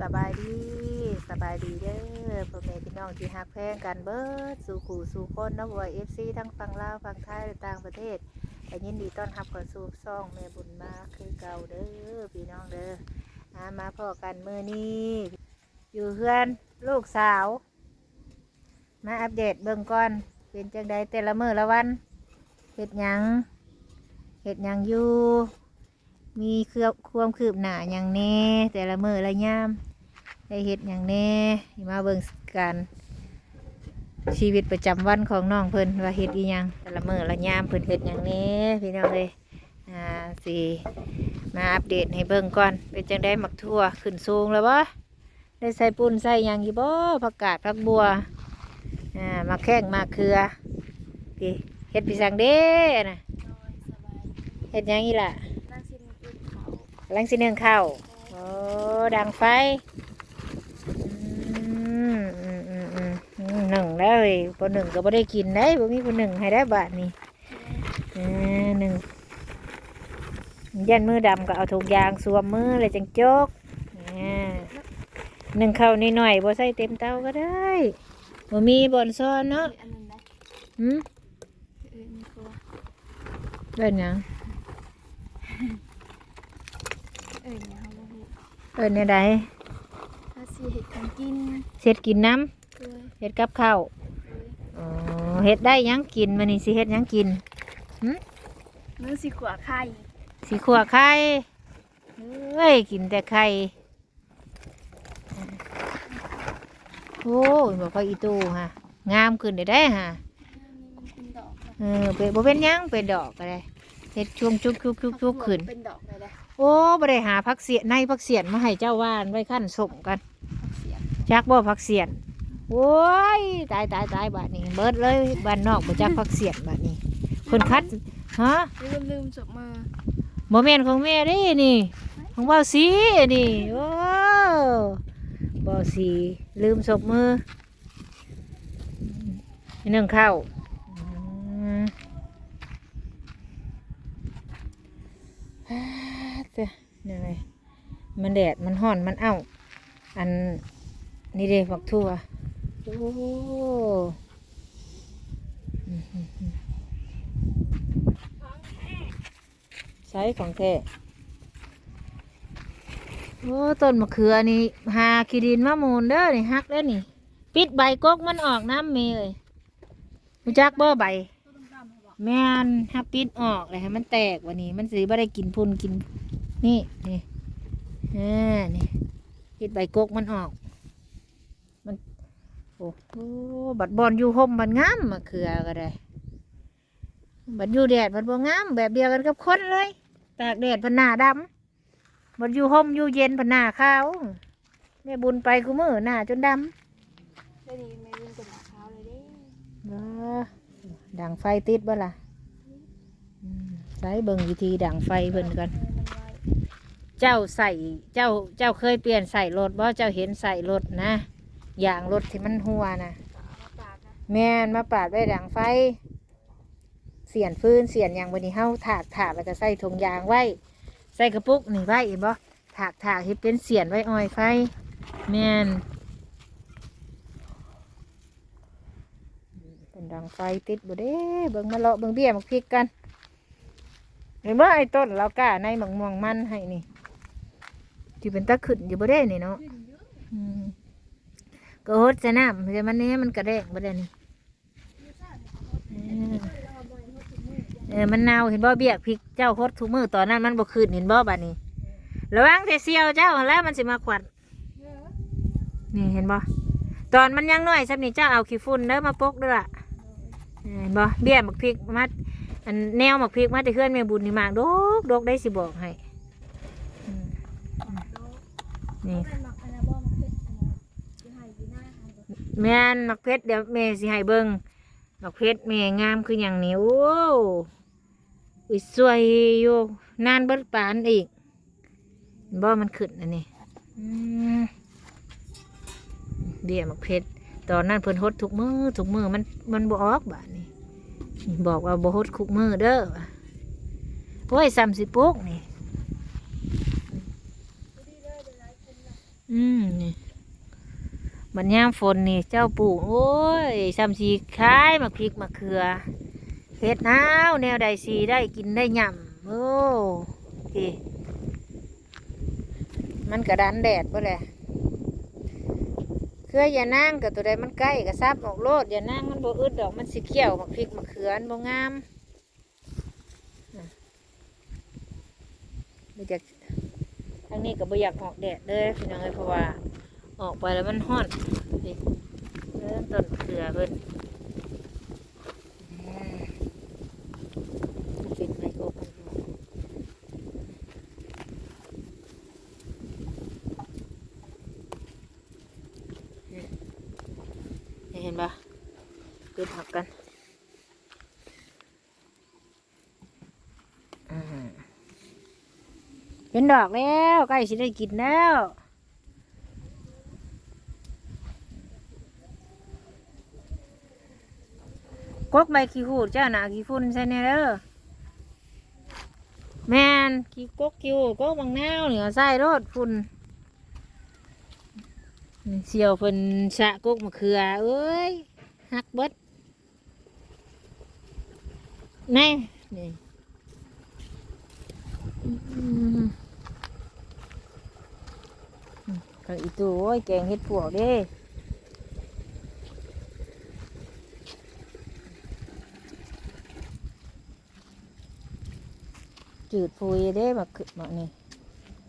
สบายดีสบายดีเด้อพ่อแม่พี่น้องที่ฮักแพงกันเบิดสู่ขู่สู่คนนะบัวเอฟซีทั้งฝั่งลาวฝั่งไทยต่างประเทศแต่ยินดีต้อนรับก่อนสู่ซ่องแม่บุญมาคือเก่าเด้อพี่น้องเด้ออามาพ่อกันมือนี้อยู่เพื่อนลูกสาว มาอัปเดตเบิ่งก่อนเป็นจังใดแต่ละมือละวันเห็ดหยังเห็ดหยังอยู่มีเครือความคืบหน้าอย่างแน่แต่ละมือละยาม ได้เห็ดอย่างแน่มาเบิ่งกันชีวิตประจำวันของน้องเพิ่นว่าเห็ดอีหยังแต่ละมือละยามเพิ่นเห็ดอย่างแน่พี่น้องเลยอ่าสิมาอัปเดตให้เบิ่งก่อนเป็นจังได้หมักทั่วขึ้นสูงแล้วบ่ได้ใส่ปุ่นใส่หยังอยู่บ่ผักกาดผักบัวอ่ามาแข้งมาเคือพี่เห็ดปีสังเด้นะเห็ดหยังอีล่ะนั่งชิมกินเขากำลังสิหนึ่งเข้าวโอ้ดังไฟอืมอืมอืมอืมอืม หนึ่งแล้วเว้ยพอหนึ่งก็ไม่ได้กินได้บ่มีคนหนึ่งให้ได้บาทนี่อ่าหนึ่งยันมือดำก็เอาถุงยางสวมมือเลยจังโจกอ่าหนึ่งเข้าวนิดหน่อยๆบ่ใส่เต็มเตาก็ได้บ่มีบอนซ้อนเนาะอันนั้นนะหืมเออมีครัวเป็นหยังเออเนี่ยเขาบอกเป็นในใดถ้าสีเห็ดกันกินเสร็จกินน้เคยำ เฮ็ดกับข้าวเคยอ๋อเฮ็ดได้หยังกินมันนี่สิเฮ็ดหยังกินมื้อสีขวาไข่สีขัวไข่เอ้ยกินแต่ไข่โอ้ยบอกเขาอีตูฮะงามขึ้นได้ได้ฮะมันเป็นดอกค่ะเออเป็นบ่เป็นหยังเป็นดอกก็ได้เฮ็ดช่วงจุกจุกจุกจุกขึ้นเป็นดอกเลยนะโอ้บ่ได้หาผักเสียนในผักเสียนมาให้เจ้าว่านไว้ขั้นสมกันเสียงจักบ่ผักเสียน โอ้ยตายตายตายบาดนี้เบิดเลยบ้านนอกบ่จักผักเสียนบาดนี้เพิ่นคัดฮะลืมลืมจบมาโมเมนต์ของแม่เด้นี่ ของเบาสีนี่โอ้เบาสีลืมศพมือหนึ่งเข้าอืมอ่าเจ้านี่ไงมันแดดมันห่อนมันเอ้า อันนี่เด้ฝักทั่ว โอ้ใช้ของแท้โอ้ต้นมะเขือนี่หาขี้ดินมะมูลเด้อนี่ฮักเด้อนี่ ปิดใบกกมันออกน้ำเมยเลยรู้จักเบ่ใบ แม่นฮับปิดออกเลยให้มันแตกวันนี้ มันสิบ่ได้กินพุ่นกิน นี่นี่อ่านี่ปิดใบกกมันออก โอ้โหบัดบอลอยู่ห่มบัดงามมะเขือก็ได้บัดอยู่แดดบัดบ่งาม แบบเดียวกันกับคนเลยตากแดดพันหน้าดำบัดอยู่ห่มอยู่เย็นพันหน้าขาวแม่บุญไปกูมือหน้าจนดเดี๋ยวนี้ไม่ลืมกระดาษเท้าเลยเด้ำว้าดังไฟติดบ่ล่ะอืมใช้เบิ่งวิธีดังไฟเพิ่นกันเออมันไว้เจ้าใส่เจ้าเจ้าเคยเปลี่ยนใส่รถบ่เจ้าเห็นใส่รถนะอ ย่างรถที่มันหัวนะเอาปากนะแม่นมาปาดไว้ดังไฟ เสียนฟืนเสียนอย่างวันนี้เฮาถากถากแล้วก็ใส่ถุงยางไว้ ใส่กระปุกนี่ไว้เห็นบ่ถากถากให้เป็นเสียนไว้อ้อยไฟ แม่นเป็นดังไฟติดบ่เด้เบิ่งมาเลาะเบิ่งเบี้ยมักพริกกันเห็นบ่ไอ้ต้นเรากล้าในหมังม่วงมันให้นี่ที่เป็นตะขึ้นอยู่บ่ได้นี่เนาะอืม ก็โหดจะน้ำแต่มันนี้มันกระแดงบ่ได้นี่เออมันเน่าเห็นบ่เบี้ยพริกเจ้าโคตรทุกมือตอนนั้นมันบ่ขึ้นเห็นบ่บัดนี้ระวังแต่เสียวเจ้าแล้วมันสิมาขวัดนี่เห็นบ่ตอนมันยังน้อยสับนี่เจ้าเอาขี้ฝุ่นเด้อมาปกเด้อล่ะเห็นบ่เบี้ยหมักพริกมาอันแนวหมักพริกมาแต่เพื่อนแม่บุญนี่มากดกดกได้สิบอกให้นี่ แม่นหมักเพชรเดี๋ยวแม่สิให้เบิ่งหมักเพชรแม่งามคืออย่างนี้โอ้อุ้ยสวยอยู่นานเบิดปานอีกเห็นบ่มันขึ้นอันนี้อืมเบี้ยหมักเพชรตอนนั้นเพิ่นฮดทุกมือทุกมือมันมันบ่ออกบาดนี้นี่บอกว่าบ่ฮดคุกมือเด้อว่ะโอ้ยซ้ำสิปลูกนี่ อืมนี่ มันยามฝนนี่เจ้าปลูกโอ้ยซ้ำสีคล้ายมักพริกมะเขือเฮ็ดหนาวแนวใดสีได้กินได้ย่ำโอ้พี่มันกระดันแดดบ่แหละเคืออย่านั่งกับตัวใดมันใกล้กับซับออกโลดอย่านั่งมันโบอึดดอกมันสิเขียวมักพริกมะเขือมันบ่งามอะบ่อยากทางนี้ก็บ่อยากออกแดดเลยพี่น้องเอ้ยเพราะว่า ออกไปแล้วมันห้อนเริ่มต้นมะเขือเพิ่นปิดไมโครโฟนนี่นี่เห็นปะปิดผักกันเป็นดอกแล้วใกล้สิได้กินแล้ว กกใบขี้หูดเจ้าหนาขี้ฝุ่นใช่แน่เด้อแมนขี้กกขี้หูดกกบางแนวเหนือใส่รถฝุ่นเสียวเพิ่นชะกกมะเขือเอ้ยหักเบิดนี่นี่อืมก็อีตัวโอ้ยแกงเห็ดปวกเด้ จืดพุยเด้มาขึ้นมานี่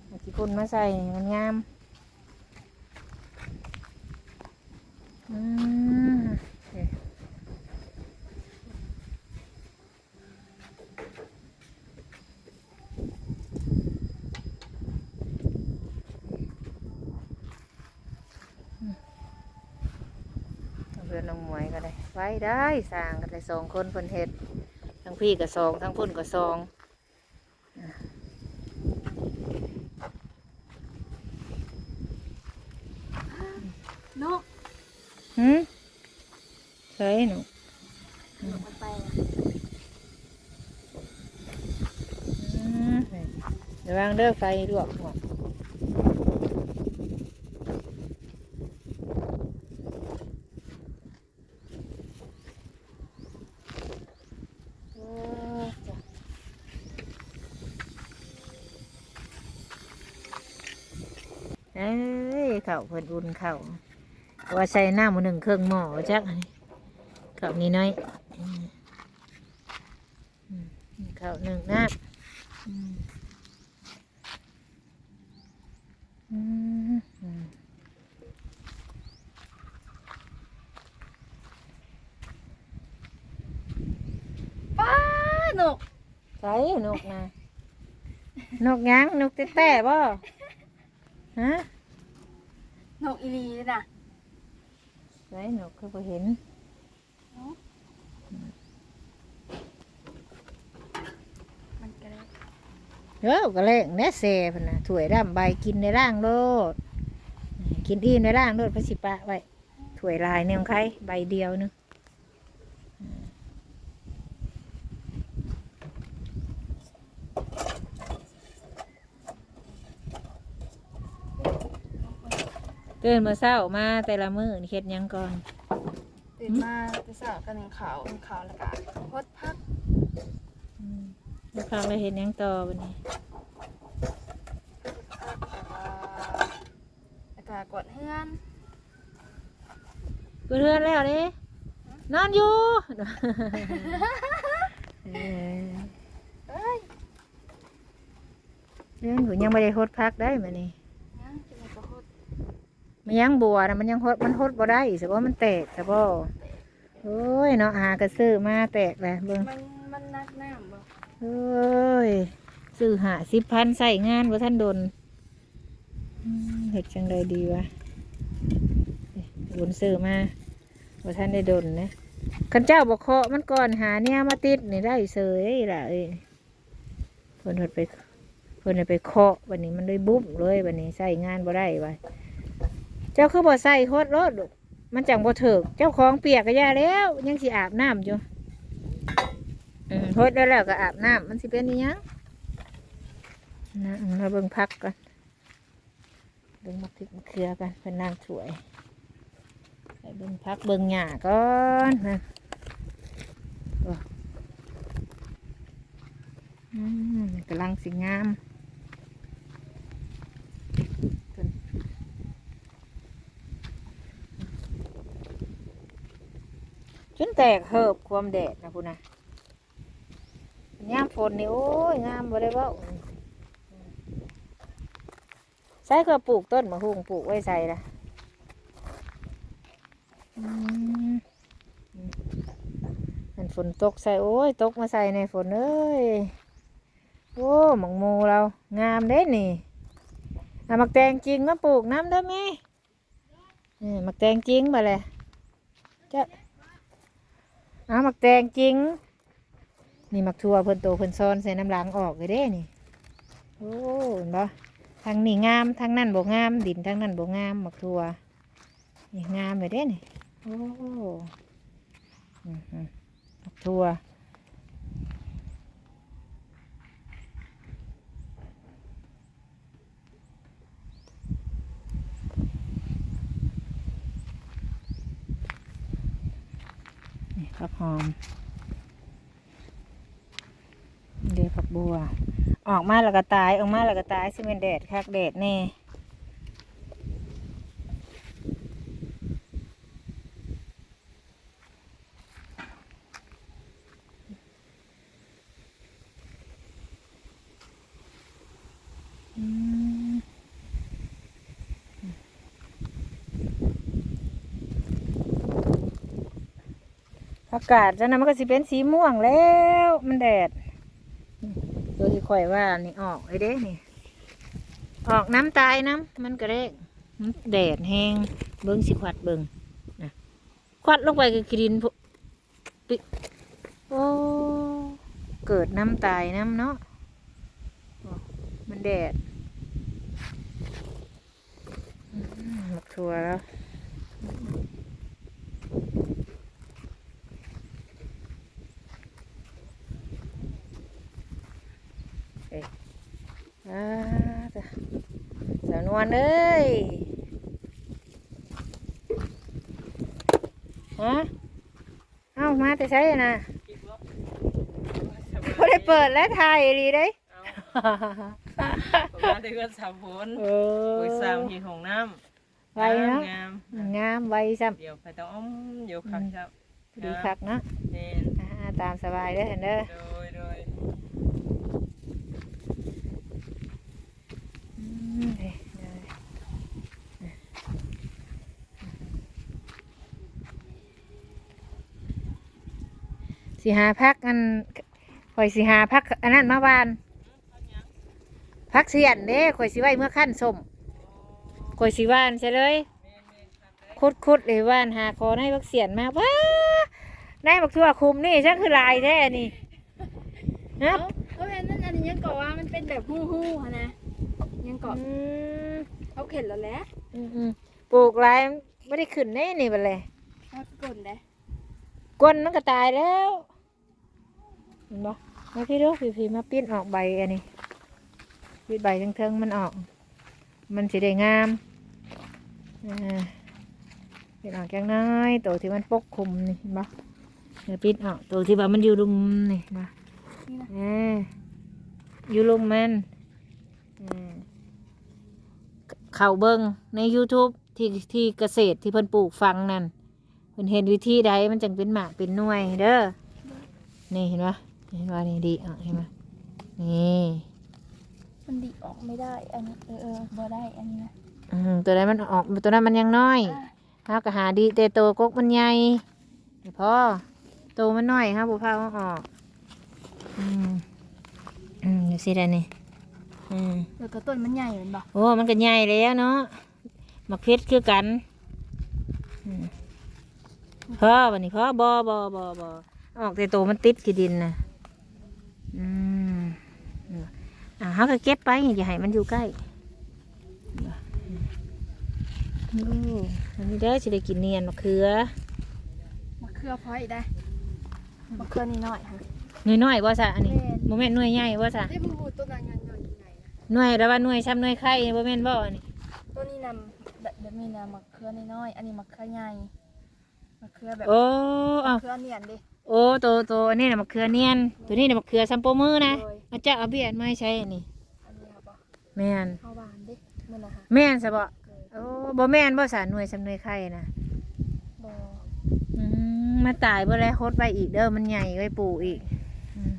มาที่พุ่นมาใส่มันงามอืมเอ๊ะอืมเอาเพื่อนน้องมวยก็ได้ ไว้ได้สร้างกันได้สองคนเพิ่นเฮ็ดทั้งพี่ก็สองทั้งพุ่นก็สอง นก หืมใช่หนู นกมันไป อืมเดี๋ย วางเด้อไฟลวกหัวเอ้ยเข่าวเพิ่นอุ่นเข่าวว่าใส่น้ำมันหนึ่งเครื่องหม้อจักอันนี้ข้าวนี้น้อยอืมอืมข้าวหนึ่งน้ำอืมอืมอืม ป้า นกใส่นกนะนกหยังนกแต่แต่บ่ฮะนกอีลีเลยนะใส่นกคือบ่เห็นมันกระเด็นเด้อก็เล่งแน่เซ่พุ่นน่ะถ้วยร่ำใบกินในร่างโลดกินอิ่มในร่างโลดพระสิปะไว้ถ้วยลายเนี่ยของใครใบเดียวนึง ตื่นมาเศร้ามาแต่ละมื้อนี่เฮ็ดหยังก่อน ตื่นมาไปสาวกันหนึ่งขาวหนึ่งขาวแล้วก็พดพักอืมแล้วครั้งเราเห็นยังต่อวันนี้แล้วก็กดเฮือนเพื่อนแล้วนี่นอนอยู่ เออเอ้ย เรื่องผมยังไม่ได้โฮดพักได้มานี่ ยังจะมีกระพด มันยังบัวนะมันยังโฮดมันโฮดบ่ได้สะบ่มันแตกสะบ่โอ้ยเนาะหากระซื้อมาแตกเลยเบิ่งมันมันนักน้ำบ่โอ้ยซื้อหาสิบพันใส่งานว่าท่านโดนอืมเห็ดจังไดดีวะวนซื้อมาว่าท่านได้โดนนะขันเจ้าบอกเคาะมันก่อนหาเนี่ยมาติดนี่ได้เสยล่ะเอ้ยเพิ่นเพิ่นไปเพิ่นให้ไปเคาะวันนี้มันเลยบุ้มเลยวันนี้ใส่งานบ่ได้ไว้ เจ้าคือบ่ใส่โคตรรถลูกมันจังบ่เถิกเจ้าของเปียกก็ย่าแล้ว ยังสิอาบน้ำอยู่อืมโพดได้แล้วก็อาบน้ำมันสิเป็นยังนะมาเบิ่งพักก่อนโดบิ่งมะพริกมะเขือกันเป็นนางสวยไปเบิ่งพักเบิ่งหญ้าก่อนนะโอ้อืมกำลังสิงามเพิ่น จนแตกเหิบความแดดนะคุณนะยามฝนนี่โอ้ยงามบ่ได้ว่าใส่ก็ปลูกต้นมะฮุงปลูกไว้ใส่ละมันฝนตกใส่โอ้ยตกมาใส่ในฝนเอ้ยโอ้หมังมูเรางามเด้นี่เอามักแตงจริงมาปลูกน้ำได้ไหมนี่มักแตงจริงมาเลยจะ อามักแตงจริง นี่มักทัวเพิ่นโตเพิ่นซ้อนใส่น้ำล้างออกเลยเด้นี่ โอ้เห็นปะทางนี่งามทางนั่นบ่งาม ดินทางนั่นบ่งามหมักทัวนี่งามเลยเด้นี่ โอ้อือหือหมักทัวนี่ ผักหอมเดี๋ยวผักบัว ออกมาแล้วก็ตาย ออกมาแล้วก็ตายซิเป็นแดดคักแดดแน่ อากาศจะนะมันก็สิเป็นสีม่วงแล้ว มันแดดตัวที่ข่อยว่านี่ออกไอ้เด้นี่ ออกน้ำตายน้ำมันก็ได้มันแดดแห้งเบิ้งสิควัดเบิ้งนะควัดลงไปกับกรินพุปิโอ้เกิดน้ำตายน้ำเนาะมันแดดหมกทัวแล้ว อ่าจ้ะสาวนวลเอ้ยฮะเอ้ามาแต่ใช่นะไม่ได้เปิดและถ่ายดีได้ยประมาณเดือนสามผลเอโอ้ยสามอหีของน้ำไวเนาะงามงามไวซ้เดี๋ยวไปต้องอ้อมเดี๋ยวขับครับำดีคักเนาะเน่นอ่าตามสบายเด้อเห็นเด้อ โดยโดย อืมเด้เด้อ สิหาพักอันข่อยสิหาพักอันนั้นมาวานพักเสียนเด้ข่อยสิไว้เมื่อขั้นสมข่อยสิวานใช่เลยคุดคุดเลยว่านหาคอให้พักเสียนมาว้าในบักทั่วคุมนี่ฉันคือลายแท้นี่นะเขาเห็นนั่นอันนี้ยังเกาะว่ามันเป็นแบบหู้หู้ๆค่ะนะยังเกาะอืมเขาเข็นแล้วแหละอืมอืมปลูกลายไม่ได้ขึ้นแน่นี่บัดเลยเขากลนได้ก้นมันก็ตายแล้ว เห็นบ่มาพี่ดูพี่พี่มาปิ้นออกใบอันนี้ปิ้นใบเทิงๆมันออก มันสิได้งามอ่าปิ้นออกจังน้อยตัวที่มันปกคลุมนี่เห็นบ่เดี๋ยวปิ้นออกตัวที่ว่ามันอยู่รุมนี่เห็นบ่นี่นะเอออยู่รุมมันเออเข่าเบิงใน YouTube ที่ที่เกษตรที่เพิ่นปลูกฟังนั่นเพิ่นเห็นวิธีใดมันจังเป็นหมากเป็นหน่วยเด้อนี่เห็นปะ เห็นว่านี่ดีอะเห็นปะนี่มันดีออกไม่ได้ อันนี้เออเออบ่ได้อันนี้นะอืมตัวนั้นมันออกตัวนั้นมันยังน้อยอะเฮาก็หาดีแต่โตกกมันใหญ่เดี๋ยวพอโตมันน้อยครับบุพาเอาออกอืมอืมดูสิได้นี่อืมเดี๋ยวก็ต้นมันใหญ่เหมือนบ่โอ้มันก็ใหญ่แล้วเนาะมักเพชรคือกันอืมพ่อวันนี้พ่อบอบอบอบอออกแต่โตมันติดขี้ดินนะ อืมอ่าเขาก็เก็บไปอย่าให้มันอยู่ใกล้โอ้อันนี้ได้อสิได้กินเนียนมะเขือมะเขือพอยได้มะเขือนี่น้อยค่ะหน่วยน้อยว่าซะอันนี้แม่นโมเมนหน่วยใหญ่ว่าซะได้บูบูต้นนั้นเงินหน่อยยังไงนะหน่วยแล้วว่าหน่วยซ้ำหน่วยไข่โมเมนบ่อันนี้ตัวนี้นำแบบแบบมีนำมะเขือน้อยๆอันนี้มะเขือใหญ่มะเขือแบบโอ้เอามะเขือเนียนดิ โอ้ตัวตัวอันนี้น่ะมะเขือเนียน ตัวนี้น่ะมะเขือซัมโปมือนะโดย มาเจ้าเอาเบียดมาให้ใช้อันนี้อันนี้ครับบ่แม่นข้าวหวานดิมื้อนะฮะแม่นซะบ่เคยโอ้บ่แม่นบ่สารหน่วยสำหน่วยไข่นะบ่อืมมาตายบ่แล้วโคตรไปอีกเด้อมันใหญ่ไว้ปลูกอีกอืม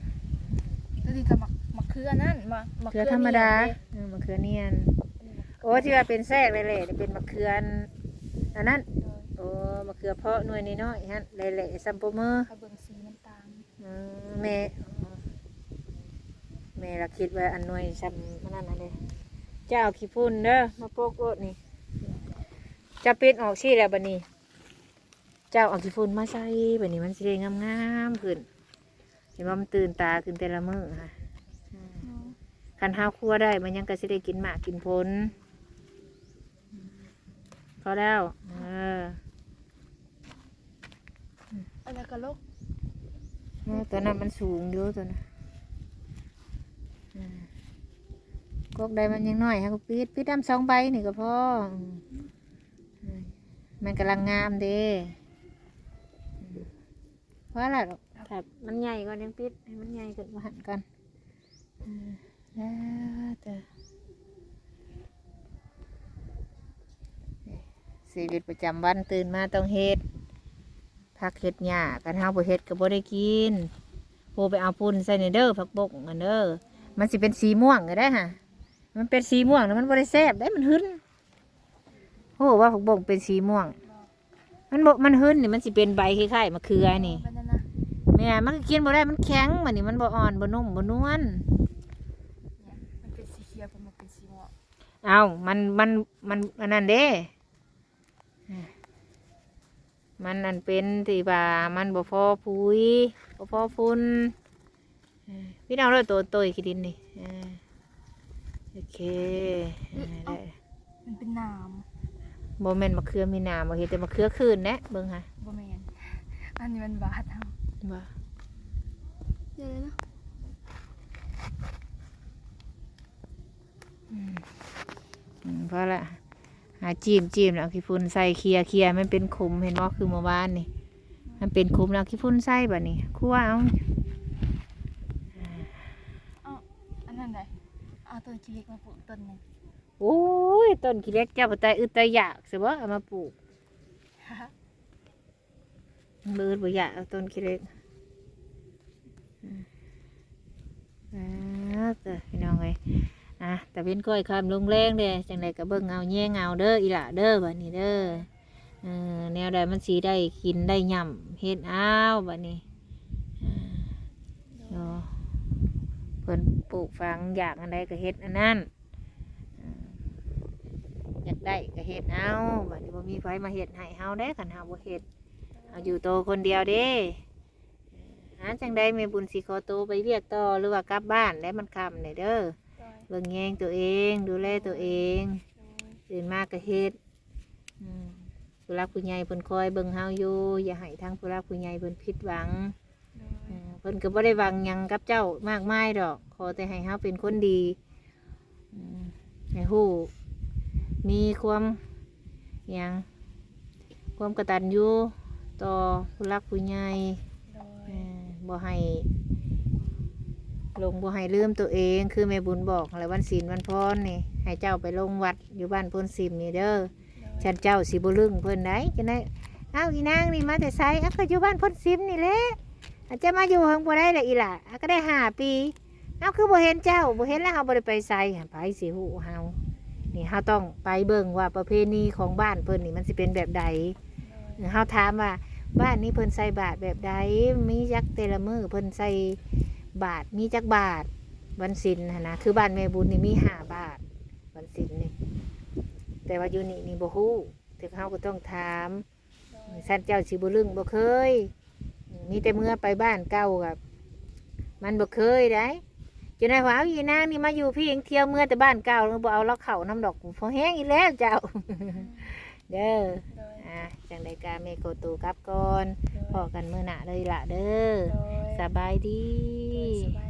ตัวนี้ก็มะมะเขือนั่นมะมะมะเขือธรรมดาเนียนเออมะเขือเนียนดิอันนี้มะเขืโอ้ที่ว่าเป็นแทรกเลยแหละนี่เป็นมะเขืออันอันนั้นโดยโอ้มะเขือเพาะหน่วยน้อยๆฮะเละๆซัมโปมือข้าวเบิ่งสีน้ำตาล แม่แม่ละคิดว่าอันหน่วยซ้ำมันนั่นน่ะเด้เจ้าเอาขี้ฝุ่นเด้อมาโปกโลดนี่ จะปิดออกชี่แล้วบัดนี้ เจ้าเอาขี้ฝุ่นมาใส่บัดนี้มันสิได้งามๆขึ้นเห็นว่ามันตื่นตาขึ้นแต่ละมือค่ะคันห้าวครัวได้มันยังก็สิได้กินหมากกินผลพอแล้ว เอออันนั้นก็ลกเออ ตัวนั้นมันสูงอยู่ตัวนั้นอืมกกใดมันยังน้อยฮะก็ปิดปิดน้ำสองใบนี่ก็พออืมอืมมันกำลังงามเด้อืมเพราะอะไรหรอกครับมันใหญ่ก่อนยังปิดให้มันใหญ่ขึ้นมาหันกันอืมแล้วแต่ชีวิตประจำวันตื่นมาต้องเฮ็ด ผักเห็ดหญ้ากันเฮาบ่เฮ็ดก็บ่ได้กินโพไปเอาปุ่นใส่ในเด้อผักบกอันเด้อมันสิเป็นสีม่วงก็ได้ฮะมันเป็นสีม่วงแล้วมันบ่ได้แซ่บได้มันหึนโอ้ว่าผักบกเป็นสีม่วง มันบ่มันหึนนี่มันสิเป็นใบคล้ายๆมะเขือนี่เป็นนั่นนะแม่มันก็กินบ่ได้มันแข็งมันนี่มันบ่อ่อนบ่นุ่มบ่นวลเนี่ยมันเป็นสีเขียวเป็นมันเป็นสีม่วงเอามันมันมันอันนั้นเด้ มันอันเป็นที่ว่ามันบ่พอปุ๋ยบ่พอฝุ่นเออพี่น้องเราตัวโตอีกทีดินนี่เออโอเคเออได้มันเป็นน้โมเมนต์มะเขือมีหนามบ่เห็นแต่มะเขือคืนแนะเบิ่งฮะำบ่แม่นอันนี้มันบาดเอาบ่เดี๋ยวนะอืมเพราะละ หาจิ้มจิ้มแล้วเอาขี้ฝุ่นใส่เคลียร์เคลียร์มันเป็นขุมเห็นบ่คือเมื่อวานนี่ มันเป็นขุมแล้วเอาขี้ฝุ่นใส่บัดนี้คั่วเอาอันนั้นได้เอาต้นขี้เหล็กมาปลูกต้นหนึงโอ้ยต้นขี้เหล็กเจ้าบ่ตายอึดตายอยากสิบ่เอามาปลูกมืดบ่อยากเอาต้นขี้เหล็กอ่าเด้อพี่น้องเอ้ย อะแต่เป็นก้อยคำลงแรงเด้จังไดก็เบิ่งเงาแย่งเงาเด้ออีหล่ะเด้อบัดนี้เด้อเออแนวใดมันสิได้กินได้ย่ำเฮ็ดอ้าวบัดนี้เพิ่นปลูกฝังอยากอันใดก็เฮ็ดอันนั้นอยากได้ก็เฮ็ดเอาบัดนี้บ่มีไผมาเฮ็ดให้เฮาเด้คันเฮาบ่เฮ็ดเอาอยู่โตคนเดียวเด้หาจังได้แม่บุญสิขอโตไปเรียกต่อหรือว่ากลับบ้านได้วมันคำเนี่เด้อ เบิ่งแยงตัวเอง ดูแลตัวเองโดยตื่นมากก็เฮ็ดอืมผู้รักผู้ใหญ่เพิ่นคอยเบิ่งเฮาอยู่อย่าให้ทางผู้รักผู้ใหญ่เพิ่นผิดหวังโดยอืมเพิ่นก็บ่ได้หวังหยังกับเจ้ามากมายดอก ขอแต่ให้เฮาเป็นคนดีอืมให้ฮู้มีความหยังความกตัญญูต่อผู้รักผู้ใหญ่โดยเออบ่ให้ ลงบ่ให้ลืมตัวเองคือแม่บุญบอกอะไรวันศีลวันพรนี่ ให้เจ้าไปลงวัดอยู่บ้านพ้นสิมนี่เด้อฉันเจ้าสิบ่ลึงเพิ่นได้จังได๋อ้าวอีนางนี่มาแต่ไสอ้าวก็อยู่บ้านพ้นสิมนี่แหละอาจจะมาอยู่เฮิงบ่ได้ละอีหล่ะอ้าวก็ได้ห้าปีอ้าวคือบ่เห็นเจ้าบ่เห็นแล้วเฮาบ่ได้ไปไสหาไปสิฮู้เฮานี่เฮาต้องไปเบิ่งว่าประเพณีของบ้านเพิ่นนี่มันสิเป็นแบบใดเฮาถามว่าบ้านนี้เพิ่นใส่บาทแบบใดมีจักแต่ละมือเพิ่นใส่ บาท มีจักบาทวันศิลหั้นนะคือบ้านแม่บุญนี่มีห้าบาทวันศิลนี่แต่ว่าอยู่นี่นี่บ่ฮู้ถึงเฮาก็ต้องถามท่านเจ้าสิบ่ลึงบ่เคย มีแต่เมื่อไปบ้านเก่ากับ มันบ่เคยได้จนได้ว่าเอาอีนางนี่มาอยู่พี่เองเที่ยวเมื่อแต่บ้านเก่าแล้วบ่เอาเราเข้าน้ำดอกพอแห้งอีแล้วเจ้า เด้อโดย อะจังใดกาเมโกตูกลับก่อนพอกันมือหนาเลยละเด้อโดยสบายดีสบาย